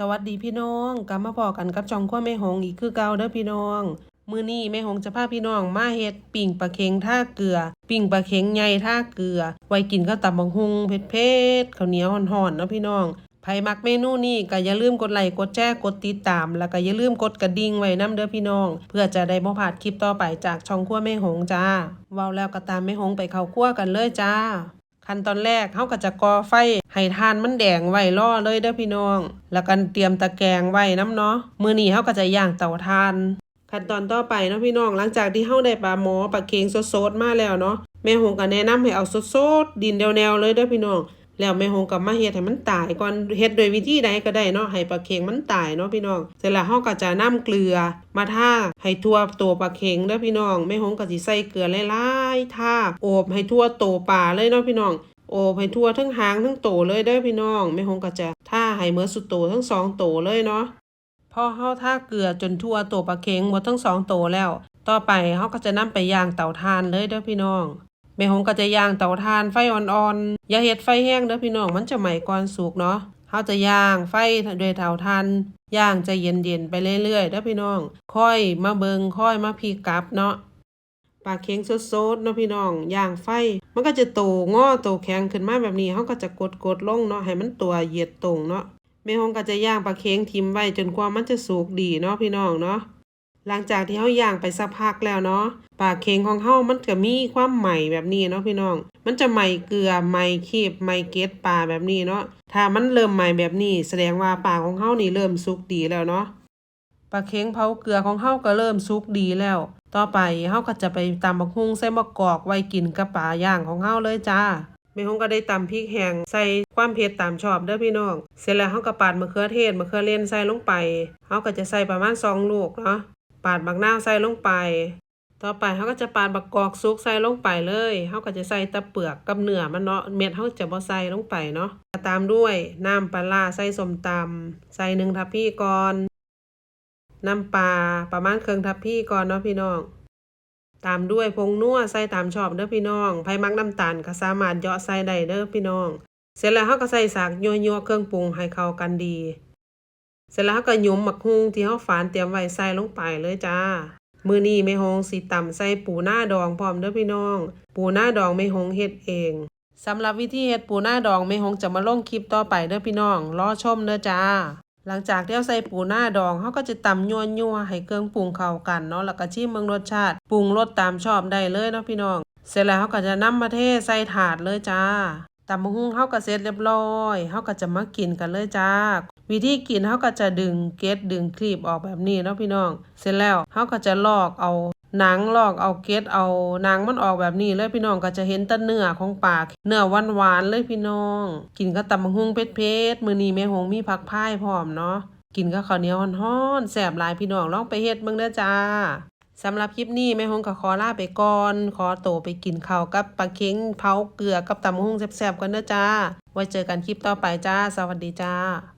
สวัสดีพี่น้องกลับมาพอกันกับจองขั้วแม่หงอีกคือเก่าเด้อพี่น้อง มือนี้แม่หงจะพาพี่น้องมาเฮ็ดปิ่งปลาเค็งท่าเกลือ ปิ่งปลาเค็งใหญ่ท่าเกลือ ไว้กินกับตำบักหุ่งเผ็ดๆข้าวเหนียวห่อนๆนะพี่น้องไผมักเมนูนี้ก็อย่าลืมกดไลค์กดแชร์กดติดตาม แล้วก็อย่าลืมกดกระดิ่งไว้นํเด้อพี่น้อง เพื่อจะได้บ่พลาดคลิปต่อไปจากช่องขั้วแม่หงจ้าเว้าแล้วก็ตามแม่หงไปเข้าครัวกันเลยจ้า ขั้นตอนแรกเขาก็จะก่อไฟให้ทานมันแดงไว้ล่อเลยเด้อพี่น้อง แล้วกันเตรียมตะแกรงไว้น้ำเนาะมือนี้เขาก็จะย่างเตาทาน ขั้นตอนต่อไปเนาะพี่น้องหลังจากที่เฮาได้ปลาหมอปลาเค็งสดๆมาแล้วเนาะแม่หงก็แนะนำให้เอาสดๆดินแนวๆเลยเด้อพี่น้อง แล้วแม่หงก็มาเฮ็ดให้มันตายก่อนเฮ็ดโดยวิธีใดก็ได้เนาะให้ปลาเค็งมันตายเนาะพี่น้องเสร็จแล้วเฮาก็จะนํเกลือมาทาให้ทั่วตัวปลาเค็งเด้อพี่น้องแม่หงก็สิใส่เกลือหลายๆทาโอบให้ทั่วโตวปลาเลยเนาะพี่น้องโอบให้ทั่วทั้งหางทั้งโตเลยเด้อพี่น้องแม่หงก็จะท่าให้เมื่อสุดโตทั้งสองโตเลยเนาะพอเฮาท่าเกลือจนทั่วโตปลาเค็งหมดทั้งสองโตแล้ว ต่อไปเฮาก็จะนำไปย่างเตาถ่านเลยเด้อพี่น้อง แม่หงก็จะย่างเตาถ่านไฟอ่อนๆ อย่าเฮ็ดไฟแห้งเด้อพี่น้อง มันจะไหม้ก่อนสุกเนาะเฮาจะย่างไฟด้วยเตาถ่าน ย่างใจเย็นๆ ไปเรื่อยๆเด้อพี่น้อง ค่อยมาเบิงค่อยมาพลิกลับเนาะปลาเค็งสดๆเนาะพี่น้อง ย่างไฟ มันก็จะโตงอโตแข็งขึ้นมาแบบนี้เขาก็จะกดๆลงเนาะ ให้มันตัวเหยียดตรงเนาะแม่ฮงก็จะย่างปลาเค็งทิมไว้จนกว่ามันจะสุกดีเนาะพี่น้องเนาะ หลังจากที่เฮาย่างไปสักพักแล้วเนาะปลาเค็งของเฮามันก็มีความใหม่แบบนี้เนาะพี่น้อง มันจะใหม่เกลือใหม่เค็บใหม่เกล็ดปลาแบบนี้เนาะถ้ามันเริ่มใหม่แบบนี้ แสดงว่าปลาของเฮานี่เริ่มสุกดีแล้วเนาะปลาเค็งเผาเกลือของเฮาก็เริ่มสุกดีแล้ว ต่อไปเฮาก็จะไปตำบักฮุ่งใส่มะกอกไว้กินกับปลาย่างของเฮาเลยจ้าแม่ฮงก็ได้ตำพริกแห้งใส่ความเผ็ดตามชอบเด้อพี่น้อง เสร็จแล้วเฮาก็ปาดมะเขือเทศมะเขือเล่นใส่ลงไปเฮาก็จะใส่ประมาณ2ลูกเนาะ ปาดบักนาวใส่ลงไป ต่อไปเฮาก็จะปาดบักกอกสุกใส่ลงไปเลยเฮาก็จะใส่ตะเปลือกกับเนื้อมันเนาะเม็ดเฮาจะบ่ใส่ลงไปเนาะตามด้วยน้ำปลาใส่สมตำใส่หนึ่งทัพพี่ก่อนน้ำปลาประมาณเครื่องทัพพี่ก่อนเนาะพี่น้องตามด้วยผงนัวใส่ตามชอบเด้อพี่น้องไผมักน้ำตาลก็สามารถเยาะใส่ได้เด้อพี่น้อง เสร็จแล้วเฮาก็ใส่สากยั่วๆเครื่องปรุงให้เข้ากันดี เสร็จแล้วเฮาก็หยุมหมักฮุงที่เฮาฝานเตรียมไว้ใส่ลงไปเลยจ้า มื้อนี้แม่ฮงสิตำใส่ปูหน้าดองพร้อมเด้อพี่น้อง ปูหน้าดองแม่ฮงเฮ็ดเองสำหรับวิธีเฮ็ดปูหน้าดองแม่ฮงจะมาลงคลิปต่อไปเด้อพี่น้องรอชมเด้อจ้า หลังจากที่เราใส่ปูหน้าดองเขาก็จะตำยั่วยัวให้เครื่องปรุงเข้ากันเนาะแล้วก็ชิมเมืองรสชาติปรุงรสตามชอบได้เลยเนาะพี่น้อง เสร็จแล้วเขาก็จะนำมาเทใส่ถาดเลยจ้าตำมะฮุ่งเขาก็เสร็จเรียบร้อยเขาก็จะมากินกันเลยจ้า วิธีกินเขาก็จะดึงเกล็ดดึงคลีบออกแบบนี้เนาะพี่น้อง เสร็จแล้วเขาก็จะลอกเอาหนังลอกเอาเกล็ดเอาหนังมันออกแบบนี้เลยพี่น้องก็จะเห็นแต่เนื้อของปลาเนื้อหวานๆเลยพี่น้อง กินกับตำมะฮุ่งเผ็ดๆมือนี้แม่หงมีผักพายพร้อมเนาะกินกับข้าวเหนียวฮ้อนๆแซ่บหลายพี่น้องลองไปเฮ็ดเบิ่งเด้อจ้าสำหรับคลิปนี้แม่ฮงก็ขอลาไปก่อน ขอโตไปกินข้าวกับปลาเค็งเผาเกลือกับตำบักหุ่งแซ่บๆกันเด้อจ้า ไว้เจอกันคลิปต่อไปจ้า สวัสดีจ้า